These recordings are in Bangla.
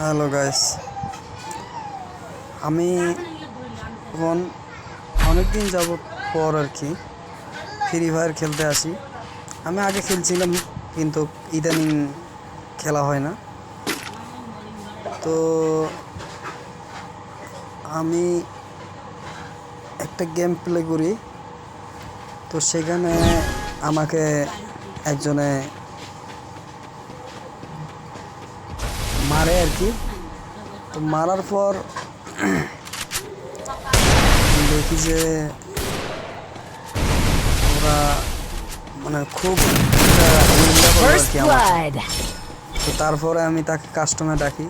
Hello guys. আমি এখন অনেক দিন যাবত পর আর কি ফ্রি ফায়ার খেলতে আসি। আমি আগে খেলছিলাম, কিন্তু ইদানিং খেলা হয় না। তো আমি একটা গেম প্লে করি। তো সেখানে আমাকে একজনে মারে আর কি। তো মারার পর দেখি যে ওরা মানে খুব. তো তারপরে আমি তাকে কাস্টমে ডাকি।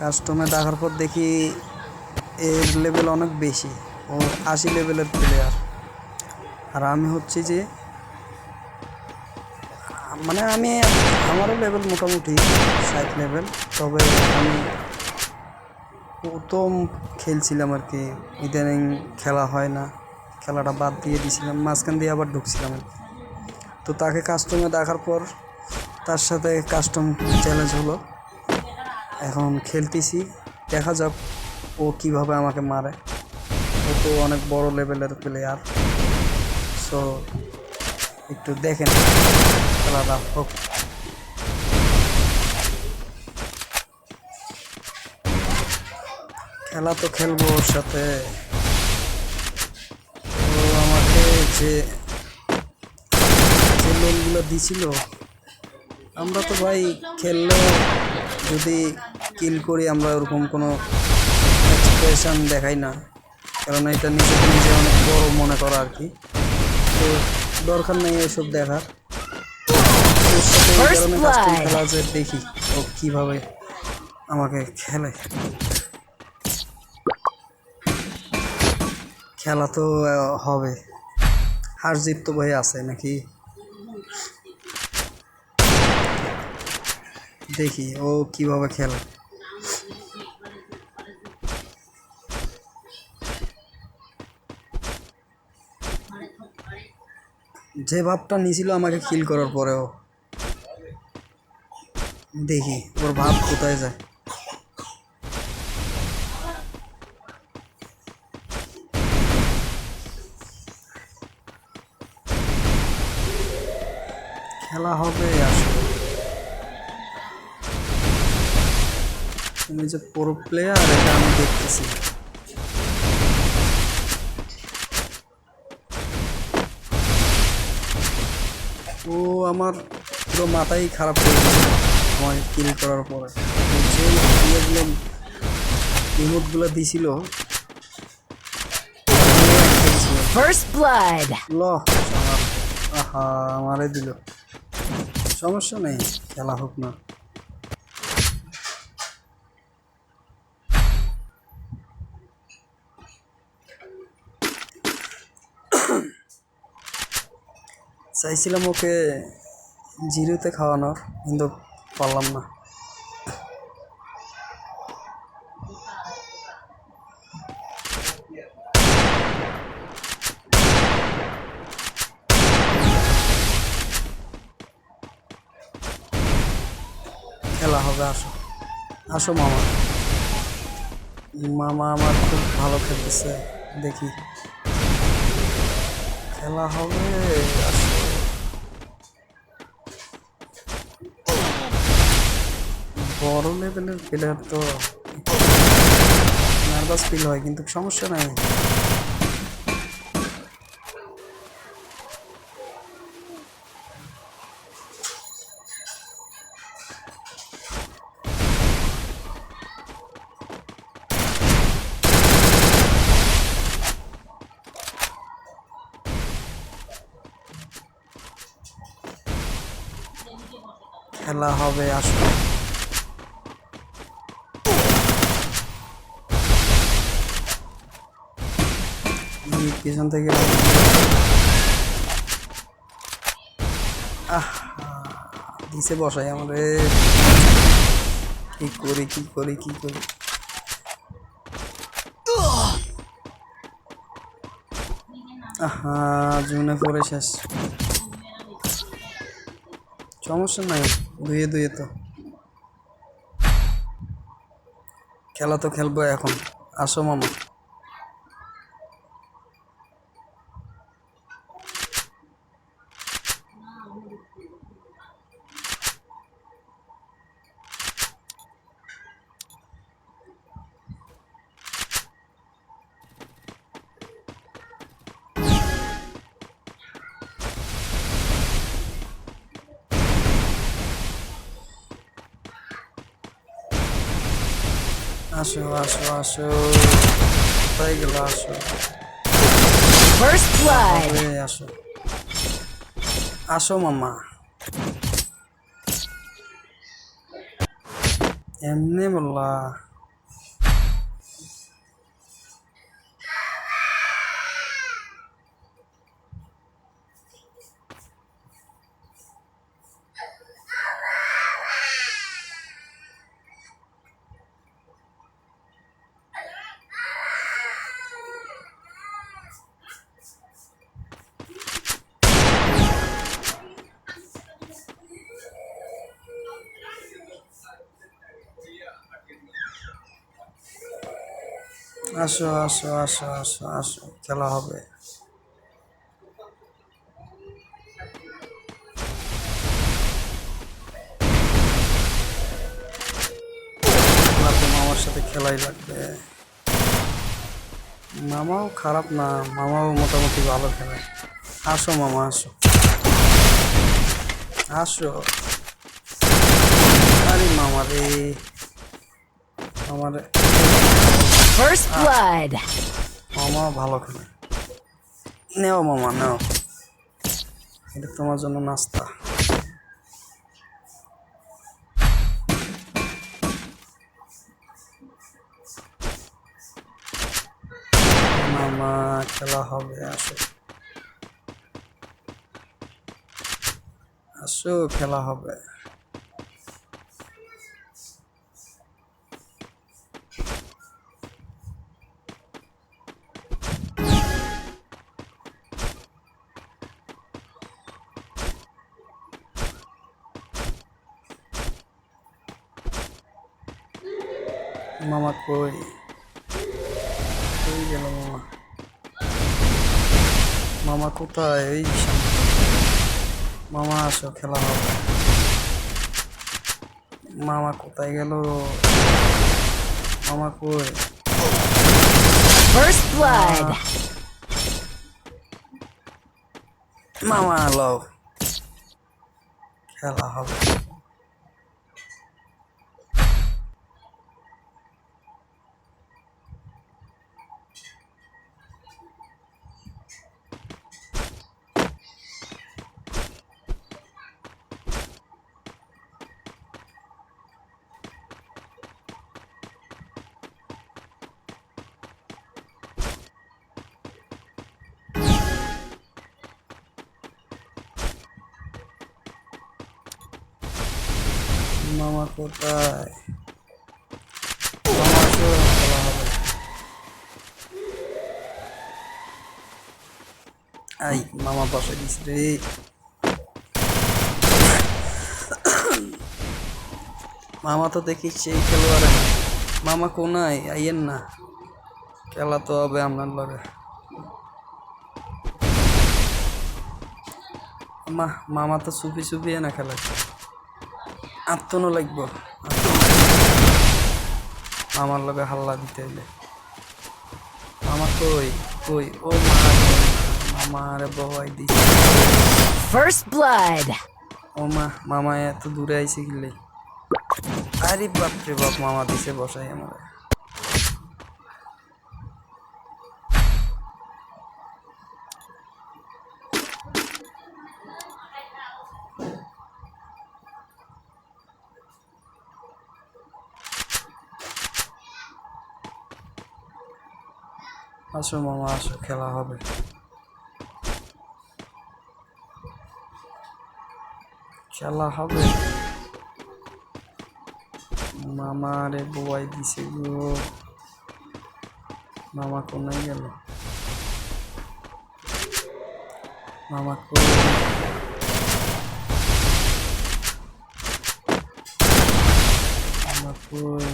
কাস্টমে ডাকার পর দেখি এর লেভেল অনেক বেশি ও আশি লেভেলের প্লেয়ার আর আমি হচ্ছি যে মানে আমি আমারও লেভেল মোটামুটি। ষাট লেভেল তবে আমি প্রথম খেলছিলাম আর কি। ইদানিং খেলা হয় না, খেলাটা বাদ দিয়ে দিয়েছিলাম মাঝখান দিয়ে আবার ঢুকছিলাম আর কি। তো তাকে কাস্টমে দেখার পর তার সাথে কাস্টম চ্যালেঞ্জ হলো। এখন খেলতেছি, দেখা যাক ও কীভাবে আমাকে মারে। ও তো অনেক বড় লেভেলের প্লেয়ার সো একটু দেখেন খেলাটা হোক। খেলা তো খেলব ওর সাথে। ও আমাকে যে যে লোনগুলো দিছিল আমরা তো ভাই খেললেও যদি কিল করি আমরা ওরকম কোনো এক্সপ্রেশন দেখাই না। কারণ এটা নিজেকে নিজে অনেক বড় মনে করা আর কি। তো দরকার নেই এসব দেখার। কারণে খেলা যে দেখি ও কীভাবে আমাকে খেলে। খেলা তো হবে। হার জিত তো ভাই আছে নাকি? দেখি ও কীভাবে খেলে। যে ভাবটা নিছিল আমাকে কিল করার পরেও। দেখি, ওর ভাব কোথায় যায়। খেলা হবে আসলে। তুমি যে পুরো প্লেয়ার এটা আমি দেখতেছি। ও আমার পুরো মাথাই খারাপ হয়ে দিয়েছে আমার কিল করার পরে। যে ইয়েগুলো রিমোটগুলো দিছিল। First blood. ল আহা আমারে দিল। সমস্যা নেই খেলা হোক না। চাইছিলাম ওকে জিরোতে খাওয়ানোর কিন্তু পারলাম না। খেলা হবে, আসো। আসো মামা। মামা আমার খুব ভালো খেলতেছে, দেখি। খেলা হবে, আসো। বড় লেভেলের প্লেয়ার তো নার্ভাস ফিল হয়, কিন্তু সমস্যা নাই। খেলা হবে আসো এই পিছন থেকে আহ, দিছে বসাই আমারে। কি করি কি করি কি করি? আহা, জুনে পরে শেষ। সমস্যা নাই ধুয়ে ধুয়ে তো। খেলা তো খেলব এখন। আসো মামা। আসো আসো আসো। কোথায় গেল? আসো। First blood. এই আসো। আসো মামা। এমনি বললা। আসো আসো আসো আসো আসো, খেলা হবে। মামার সাথে খেলাই লাগবে। মামাও খারাপ না, মামাও মোটামুটি ভালো খেলে। আসো মামা, আসো। আসো। আরে মামা রে, আমার First blood. মামা, ভালো খেলে। নেও মামা, নেও। এটা তোমার জন্য নাস্তা। মামা, খেলা হবে, আসো। আসো, খেলা হবে। মামা কই? কই গেল মামা। মামা কোথায়? এই। মামা আসো খেলা হবে। মামা কোথায় গেল? মামা কই? First blood. মামা লও। খেলা হবে। মামা কোথায়? আই, মামা বসে দিস রে। মামা তো দেখি সেই খেলোয়াড়। মামা কোনায়? আইয়েন না। খেলা তো হবে আপনার লগে। মামা তো চুপি চুপি না খেলে আত্মনো লাগবো। আমার লগে হাল্লা দিতে হইলে। মামা কই ওই ও মা মামারে বহাই দিছে। ফার্স্ট ব্লাড ও মা মামা এত দূরে আইছে গেলে। আরে বাপরে বাপ মামা দিছে বসাই আমার। আসো মামা আসো খেলা হবে খেলা হবে মামারে বয়াই দিছে গো মামা কোনায় গেল মামা কই মামা কই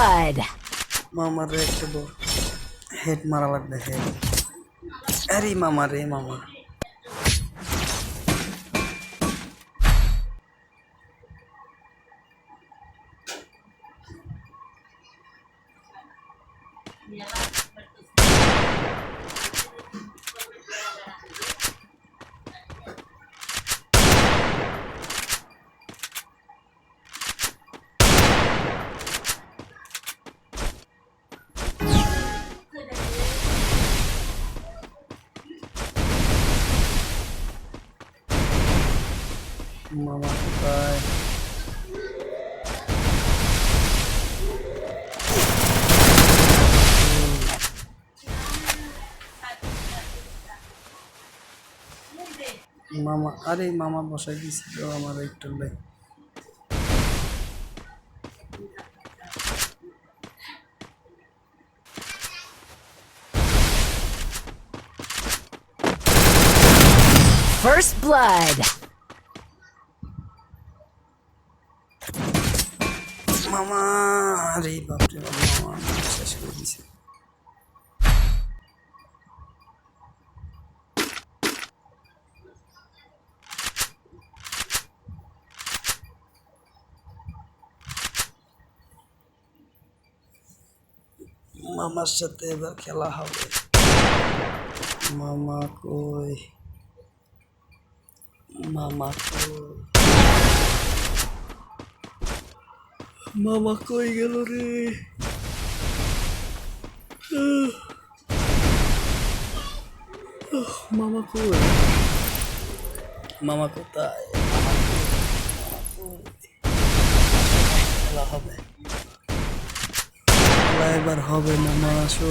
blood. মামার রে একটা হেড মারা লাগবে হেড আরে মামা রে মামা মামা কোথায় মামা আরে মামা বসাই দিছিল আমার একটু লাই First blood. মামা আরে বাপরে বাপ, মামা শেষ করে দিছে। মামার সাথে এবার খেলা হবে। মামা কই? মামা কই? মামা কই গেল রে? মামা কই? মামা কোথায়? হবে। এবার হবে মামা আসো।